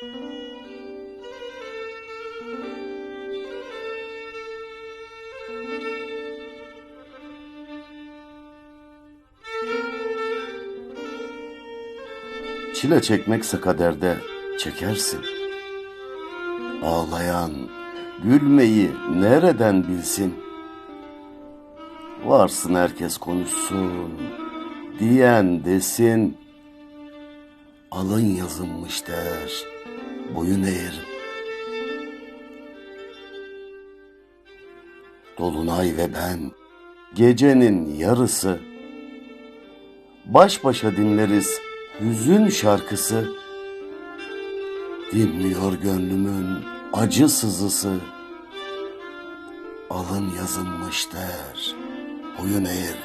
Çile çekmekse kaderde çekersin. Ağlayan gülmeyi nereden bilsin? Varsın herkes konuşsun, diyen desin. Alın yazılmış der, boyun eğerim. Dolunay ve ben, gecenin yarısı, baş başa dinleriz hüzün şarkısı. Dinmiyor gönlümün acı sızısı. Alın yazılmış der, boyun eğer.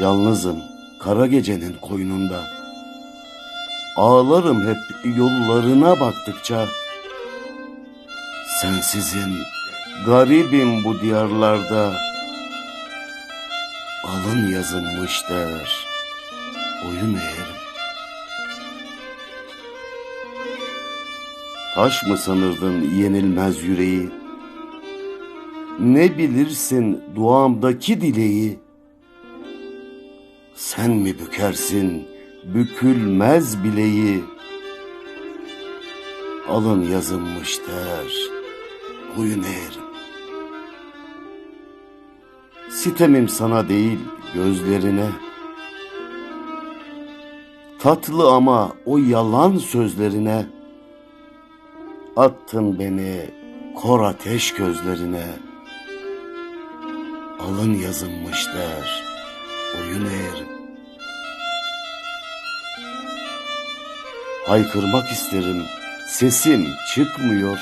Yalnızım kara gecenin koynunda. Ağlarım hep yollarına baktıkça. Sensizim, garibim bu diyarlarda. Alın yazılmış der, boyun eğerim. Taş mı sanırdın yenilmez yüreği? Ne bilirsin duamdaki dileği? Sen mi bükersin bükülmez bileği? Alın yazılmış der, boyun eğerim. Sitemim sana değil gözlerine. Tatlı ama o yalan sözlerine. Attın beni kor ateş gözlerine. Alın yazılmış der, boyun eğerim. Haykırmak isterim, sesim çıkmıyor.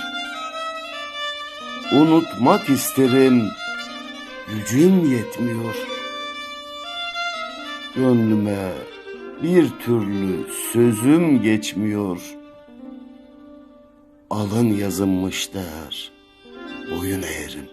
Unutmak isterim, gücüm yetmiyor. Gönlüme bir türlü sözüm geçmiyor. Alın yazılmış der, boyun eğerim.